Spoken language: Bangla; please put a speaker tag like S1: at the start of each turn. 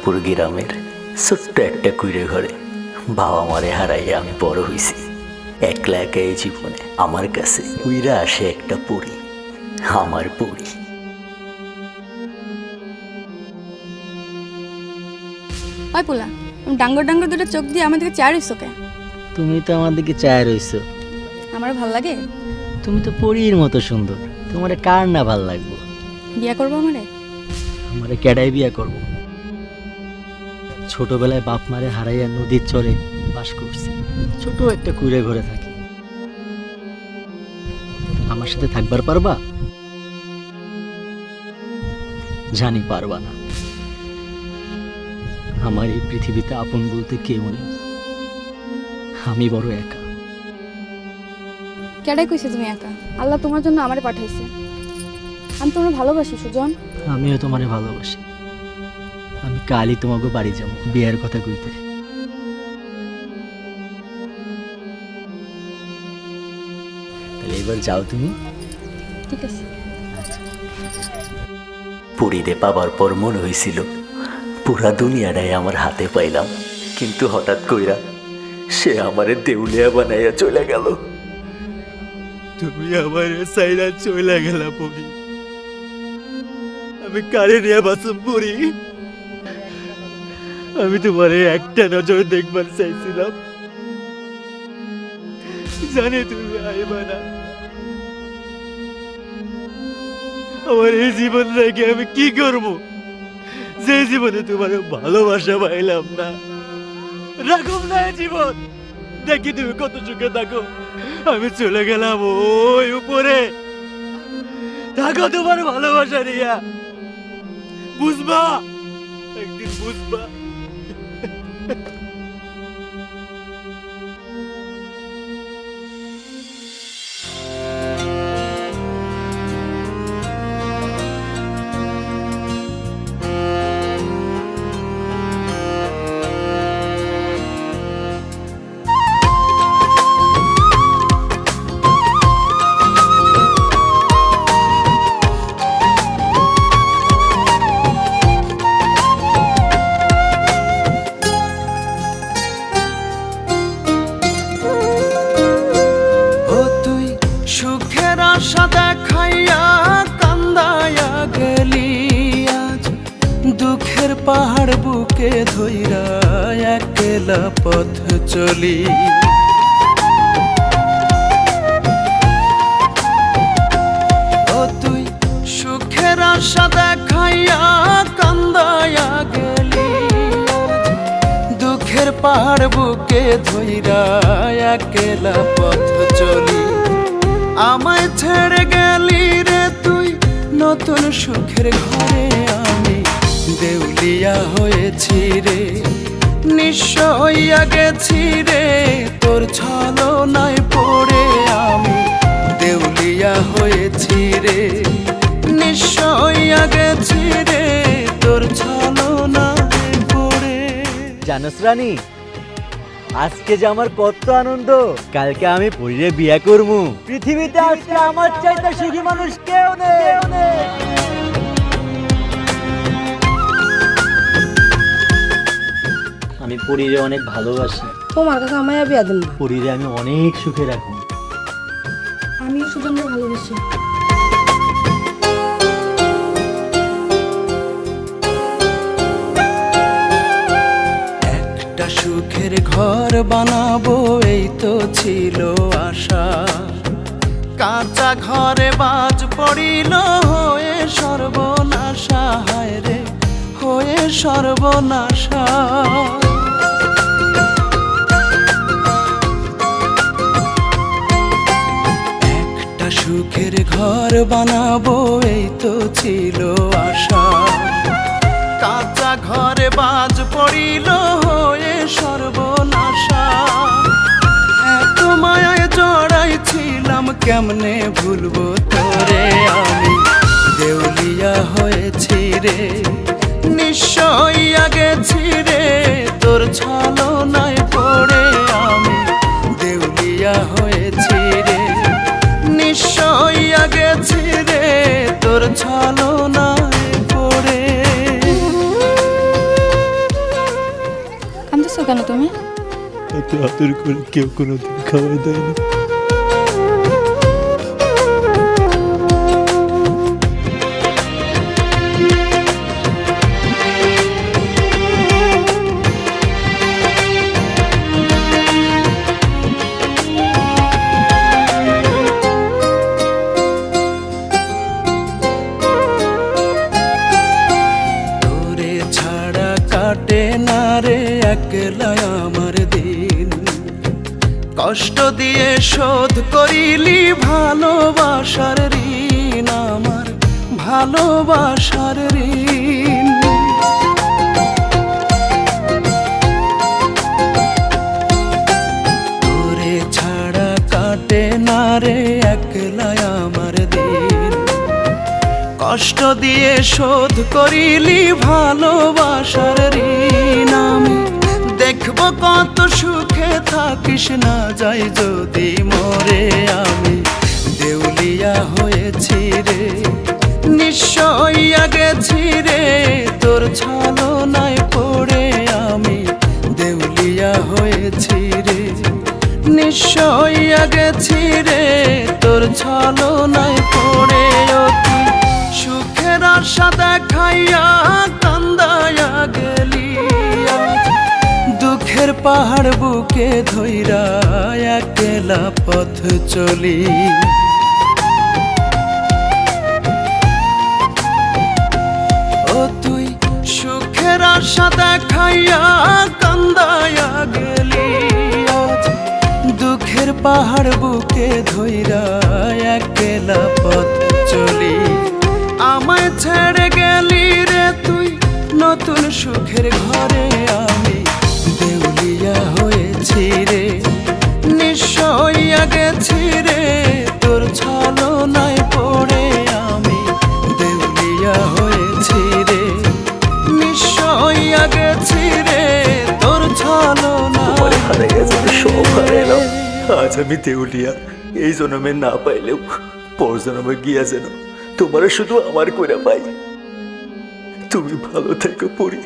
S1: চাঁদপুর গ্রামের ছোট্ট একটা কুইরে ঘরে বাবা মারে হারাইয়া আমি বড় হইছি। একলা একা এই জীবনে আমার কাছে উইরা আসে একটা পরি আমার পরি।
S2: ওই পোলা ডাঙ্গর ডাঙ্গর দুটো চোখ দিয়ে আমাদেরকে চার হইছো কে
S3: তুমি তো আমার দিকে চায় রইছো।
S2: আমার ভালো লাগে?
S3: তুমি তো পরীর মতো সুন্দর। তোমারে কার না ভালো লাগবো?
S2: বিয়া করব আমারে?
S3: আমারে কেডাই বিয়া করব? ছোটবেলায় বাপ মারে হারাইয়া নদীর চরে বাস করছি। ছোট একটা কুড়ে ঘরে থাকি। আমার সাথে থাকবার পারবা? জানি পারবা না। আমার এই পৃথিবীতে আপন বলতে কেউ নেই। আমি বড় একা।
S2: কেডাই কইছে তুমি একা? আল্লাহ তোমার জন্য আমারে পাঠাইছে। আমি তোমার ভালোবাসি সুজন।
S3: আমিও তোমারে ভালোবাসি। কালই তোমাকে বাড়ি যাব বিয়ের কথা কইতে। তাহলে এবার যাও তুমি।
S2: ঠিক আছে।
S1: পুরীরে পাবার পর মনে হয়েছিল পুরা দুনিয়াটাই আমার হাতে পাইলাম। কিন্তু হঠাৎ কইরা সে আমারে দেউলিয়া বানাইয়া চলে গেল।
S4: তুমি আমার সাইরা চলে গেলা পড়ি আমি কারে নিয়ে বাসম পড়ি আমি তোমার একটা নজর দেখবার চাইছিলাম। জানি তুমি আইবা না। আমার এই জীবন রেখে আমি কি করব? যে জীবনে তোমার ভালোবাসা পাইলাম না। রাখব না জীবন। দেখি তুমি কত সুখে থাকো। আমি চলে গেলাম ওই উপরে। থাকো তোমার ভালোবাসা রিয়া বুঝবা? একদিন বুঝবা।
S5: Ha ha ha. দুঃখের পাহাড় বুকে ধইরা একলা পথ চলি। ও তুই সুখের আশা দেখাইয়া কান্দায়া গেলি। দুঃখের পাহাড় বুকে ধইরা একলা পথ চলি। আমায় ছেড়ে গেলি রে তুই, নতুন সুখের ঘরে আমি। দেউলিয়া হয়েছি রে, নিঃস্ব হইয়া গেছি রে, তোর ছলনায় পড়ে আমি দেউলিয়া হয়েছি রে, নিঃস্ব হইয়া গেছি রে, তোর ছলনায় পড়ে।
S3: জানোস রানী, আজকে যে আমার কত আনন্দ, কালকে আমি পরিরে বিয়ে করব পৃথিবীতে আজকে আমার চাইতে সুখী মানুষ কেউ নেই। পরিরে অনেক ভালোবাসি।
S6: তোমার কাছে আমায় বিয়া দিন
S3: পরিরে আমি অনেক সুখে রাখব
S2: আমিও সুজনকে ভালোবাসি।
S5: একটা সুখের ঘর বানাবো এই তো ছিল আশা। কাঁচা ঘরে বাজ পড়িল হয়ে সর্বনাশা হায় রে হয়ে সর্বনাশা। ঘর বানাবো, এই তো ছিল আশা। কাঁচা ঘরে বাজ পড়িল হয়ে সর্বনাশা। এত মায়ায় জড়াই ছিলাম, কেমনে ভুলবো তোরে আমি? দেউলিয়া হয়েছি রে হইয়া গেছি রে, তোর ছলনায় পড়ে তোর ছলনায় পড়ে। কান্দছো কেন তুমি?
S4: এত আদর করে কেউ কোনোদিন খাওয়াই দেয়নি।
S5: একলা আমার দিন। কষ্ট দিয়ে শোধ করিলি ভালোবাসার ঋণ, আমার ভালোবাসার ঋণ। তোরে ছাড়া কাটে না রে একলা আমার দিন। কষ্ট দিয়ে শোধ করিলি ভালোবাসার ঋণ, আমি দেখব কত সুখে থাকিস না যাই যদি মরে আমি। দেউলিয়া হয়েছি রে নিশ্চয়ইয়া গেছি রে, তোর ছালো নাই পড়ে আমি। দেউলিয়া হয়েছি রে নিশ্চয়ইয়া গেছি রে, তোর ছলো নাই পাহাড় বুকে ধইরা একলা পথ চলি। ও তুই সুখের আশা দেখাইয়া কান্দায়া গেলি। দুঃখের পাহাড় বুকে ধইরা একলা পথ চলি। আমায় ছেড়ে গেলি রে তুই, নতুন সুখের ঘরে।
S1: আমি দেউলিয়া এই জনমে না পাইলেও পর জন্মে গিয়া যেন তোমার শুধু আমার কইরা পাই। তুমি ভালো থেকো পড়ি